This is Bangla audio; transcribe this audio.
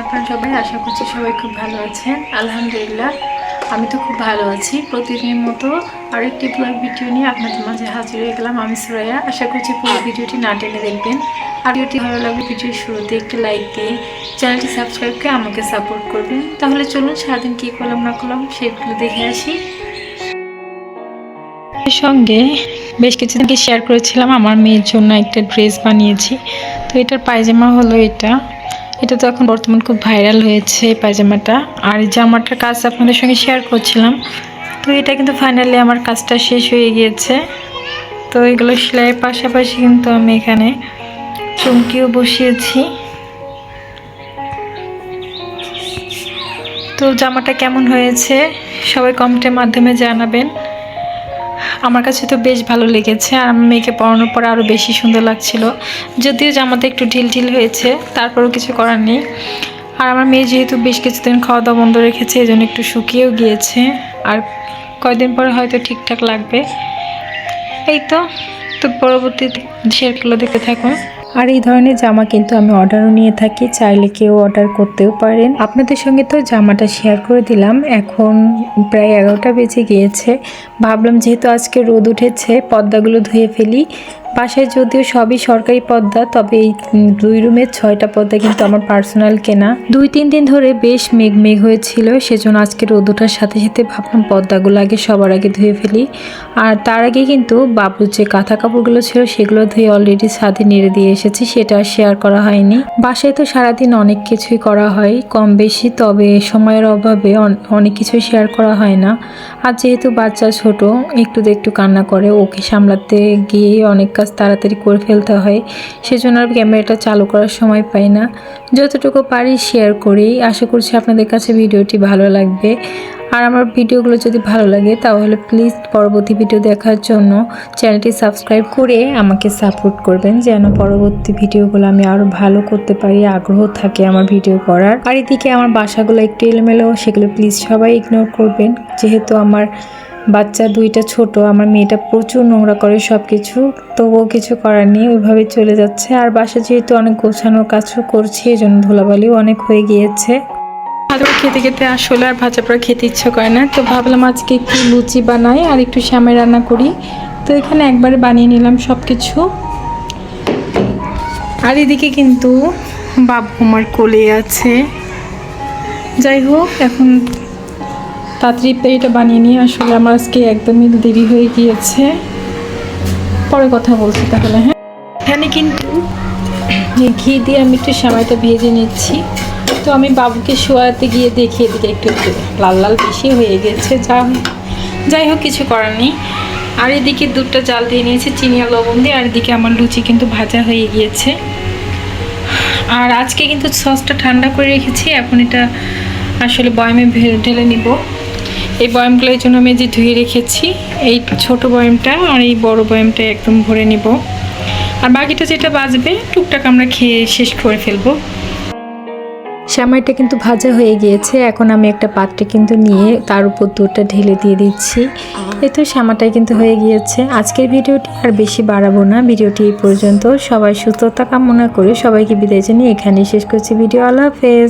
আপনারা সবাই, আশা করছি সবাই খুব ভালো আছেন। আলহামদুলিল্লাহ, আমি তো খুব ভালো আছি। প্রতিদিনের মতো আরেকটি ব্লগ ভিডিও নিয়ে আপনাদের মাঝে হাজির হয়ে গেলাম আমি সুরাইয়া। আশা করছি পুরো ভিডিওটি না টেনে দেখবেন। আর ভিডিওটি ভালো লাগবে ভিডিওর শুরুতে একটি লাইক দিয়ে চ্যানেলটি সাবস্ক্রাইব করে আমাকে সাপোর্ট করবেন। তাহলে চলুন সারাদিন কী করলাম না করলাম সেগুলো দেখে আসি। সঙ্গে বেশ কিছুদিন শেয়ার করেছিলাম, আমার মেয়ের জন্য একটা ড্রেস বানিয়েছি। তো এটার পায়জামা হলো এটা। এটা তো এখন বর্তমান খুব ভাইরাল হয়েছে এই পায়জামাটা। আর এই জামাটার কাজ আপনাদের সঙ্গে শেয়ার করছিলাম। তো এটা কিন্তু ফাইনালি আমার কাজটা শেষ হয়ে গিয়েছে। তো এগুলো সেলাইয়ের পাশাপাশি কিন্তু আমি এখানে চুমকিও বসিয়েছি। তো জামাটা কেমন হয়েছে সবাই কমেন্টের মাধ্যমে জানাবেন। আমার কাছে তো বেশ ভালো লেগেছে আর আমার মেয়েকে পরানোর পর আরও বেশি সুন্দর লাগছিল। যদিও জামাতে একটু ঢিল ঢিল হয়েছে, তারপরও কিছু করার নেই। আর আমার মেয়ে যেহেতু বেশ কিছুদিন খাওয়া দাওয়া বন্ধ রেখেছে এই জন্য একটু শুকিয়েও গিয়েছে। আর কয়দিন পরে হয়তো ঠিকঠাক লাগবে। এই তো তো পরবর্তী শেয়ারগুলো দেখতে থাকুন। আর এই ধরনের জামা কিন্তু আমি অর্ডারও নিয়ে থাকি, চাইলে কেউ অর্ডার করতেও পারেন। আপনাদের সঙ্গে তো জামাটা শেয়ার করে দিলাম, এখন প্রায় এগারোটা বেজে গিয়েছে। ভাবলাম যেহেতু আজকে রোদ উঠেছে পর্দাগুলো ধুয়ে ফেলি। বাসায় যদিও সবই সরকারি পর্দা তবে এই দুই রুমের ছয়টা পর্দা কিন্তু আমার পার্সোনাল কেনা। দুই, তিন দিন ধরে বেশ মেঘ মেঘ হয়েছিল, সেজন্য আজকে রোদ ওঠার সাথে সাথে ভাবলাম পর্দাগুলো আগে সবার আগে ধুয়ে ফেলি। আর তার আগে কিন্তু বাবুর যে কাঁথা কাপড়গুলো ছিল, সেগুলো ধুয়ে অলরেডি ছাদে নেড়ে দিয়ে এসেছি, সেটা শেয়ার করা হয়নি। বাসায় তো সারাদিন অনেক কিছুই করা হয়, কম বেশি, তবে সময়ের অভাবে অন- অনেক কিছুই শেয়ার করা হয় না। আর যেহেতু বাচ্চা ছোট, একটু একটু কান্না করে, ওকে সামলাতে গিয়ে অনেক কাজ তাড়াতাড়ি করে ফেলতে হয়। সেজন্য আর ক্যামেরাটা চালু করার সময় পাই না। যতটুকু পারি শেয়ার করি। আশা করছি আপনাদের কাছে ভিডিওটি ভালো লাগবে। আর আমার ভিডিওগুলো যদি ভালো লাগে, তাহলে প্লিজ পরবর্তী ভিডিও দেখার জন্য চ্যানেলটি সাবস্ক্রাইব করে আমাকে সাপোর্ট করবেন, যেন পরবর্তী ভিডিওগুলো আমি আরও ভালো করতে পারি, আগ্রহ থাকে আমার ভিডিও করার। আর এদিকে আমার বাসাগুলো একটু এলোমেলো, সেগুলো প্লিজ সবাই ইগনোর করবেন। যেহেতু আমার বাচ্চা দুইটা ছোট, আমার মেয়েটা প্রচুর নোংরা করে সব কিছু তবুও কিছু করার নেই, ওইভাবে চলে যাচ্ছে। আর বাসা যেহেতু অনেক গোছানোর কাজও করছি এই জন্য ধুলাবালিও অনেক হয়ে গিয়েছে। ভালো খেতে খেতে আসলে আর ভাজা পড়া খেতে ইচ্ছা করে না, তো ভাবলাম আজকে একটু লুচি বানাই আর একটু শ্যামে রান্না করি। তো এখানে একবারে বানিয়ে নিলাম সব কিছু আর এদিকে কিন্তু বাবু আমার কোলে আছে। যাই হোক, এখন তাড়াতাড়ি এটা বানিয়ে নিয়ে আসলে আমার আজকে একদমই দেরি হয়ে গিয়েছে। পরে কথা বলছি তাহলে হ্যাঁ? এখানে কিন্তু ঘি দিয়ে আমি একটু সেমাইটা ভেজে নিচ্ছি। তো আমি বাবুকে শোয়াতে গিয়ে দেখি এদিকে একটু একটু লাল লাল বেশি হয়ে গেছে। যা যাই হোক কিছু করার নেই। আর এদিকে দুধটা জাল দিয়ে নিয়েছি চিনি আর লবণ দিয়ে। আর এদিকে আমার লুচি কিন্তু ভাজা হয়ে গিয়েছে। আর আজকে কিন্তু সসটা ঠান্ডা করে রেখেছি। এখন এটা আসলে বয়ামে ঢেলে নিব। এই বয়ামগুলোর জন্য আমি যে ধুয়ে রেখেছি, এই ছোট বয়ামটা আর এই বড় বয়ামটা একদম ভরে নিব। আর বাকিটা যেটা বাজবে, টুকটাক আমরা খেয়ে শেষ করে ফেলব। শ্যামাইটা কিন্তু ভাজা হয়ে গিয়েছে, এখন আমি একটা পাত্রে কিন্তু নিয়ে তার উপর দুধটা ঢেলে দিয়ে দিচ্ছি। এই তো শ্যামাটাই কিন্তু হয়ে গিয়েছে। আজকের ভিডিওটি আর বেশি বাড়াবো না, ভিডিওটি এই পর্যন্ত। সবাই সুস্থতা কামনা করে সবাইকে বিদায় জানিয়ে এখানেই শেষ করছি। ভিডিও আল্লাহ হাফেজ।